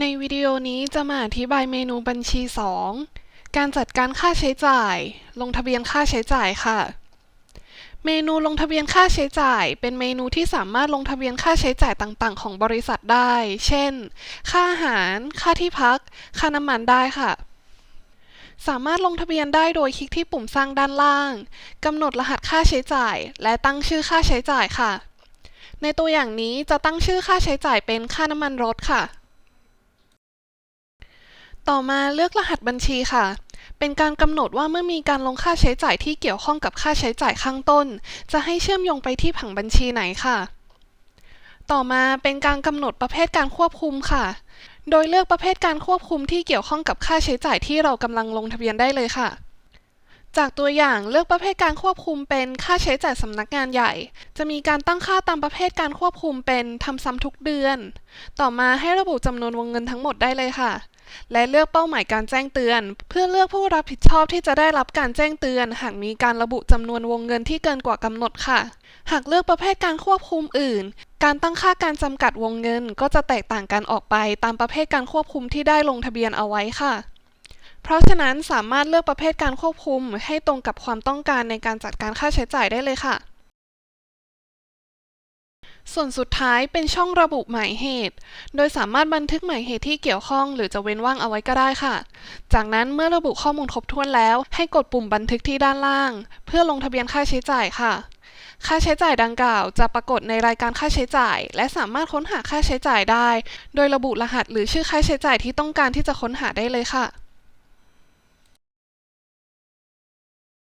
ในวิดีโอนี้จะมาอธิบายเมนูบัญชี 2 การจัดการค่าใช้จ่าย ลงทะเบียนค่าใช้จ่ายค่ะ เมนูลงทะเบียนค่าใช้จ่าย เป็นเมนูที่สามารถลงทะเบียนค่าใช้จ่ายต่างๆ ของบริษัทได้ เช่น ค่าอาหาร ค่าที่พัก ค่าน้ำมันได้ค่ะ สามารถลงทะเบียนได้โดยคลิกที่ปุ่มสร้างด้านล่าง กำหนดรหัสค่าใช้จ่าย และตั้งชื่อค่าใช้จ่ายค่ะ ในตัวอย่างนี้จะตั้งชื่อค่าใช้จ่ายเป็นค่าน้ำมันรถค่ะ ต่อมาเลือกรหัสบัญชีค่ะ เป็นการกำหนดว่าเมื่อมีการลงค่าใช้จ่ายที่เกี่ยวข้องกับค่าใช้จ่ายข้างต้น จะให้เชื่อมโยงไปที่ผังบัญชีไหนค่ะ ต่อมาเป็นการกำหนดประเภทการควบคุมค่ะ โดยเลือกประเภทการควบคุมที่เกี่ยวข้องกับค่าใช้จ่ายที่เรากำลังลงทะเบียนได้เลยค่ะจากตัวอย่างเลือกประเภทการควบคุมเป็นค่าใช้จ่ายสำนักงานใหญ่ จะมีการตั้งค่าตามประเภทการควบคุมเป็นทำซ้ำทุกเดือน ต่อมาให้ระบุจำนวนวงเงินทั้งหมดได้เลยค่ะ และเลือกเป้าหมายการแจ้งเตือน เพื่อเลือกผู้รับผิดชอบที่จะได้รับการแจ้งเตือน หากมีการระบุจำนวนวงเงินที่เกินกว่ากำหนดค่ะ หากเลือกประเภทการควบคุมอื่น การตั้งค่าการจำกัดวงเงิน ก็จะแตกต่างกันออกไป ตามประเภทการควบคุมที่ได้ลงทะเบียนเอาไว้ค่ะเพราะฉะนั้นสามารถเลือกประเภทการควบคุมให้ตรงกับความต้องการในการจัดการค่าใช้จ่ายได้เลยค่ะ ส่วนสุดท้ายเป็นช่องระบุหมายเหตุ โดยสามารถบันทึกหมายเหตุที่เกี่ยวข้อง หรือจะเว้นว่างเอาไว้ก็ได้ค่ะ จากนั้นเมื่อระบุข้อมูลครบถ้วนแล้ว ให้กดปุ่มบันทึกที่ด้านล่าง เพื่อลงทะเบียนค่าใช้จ่ายค่ะ ค่าใช้จ่ายดังกล่าวจะปรากฏในรายการค่าใช้จ่าย และสามารถค้นหาค่าใช้จ่ายได้ โดยระบุรหัสหรือชื่อค่าใช้จ่ายที่ต้องการที่จะค้นหาได้เลยค่ะ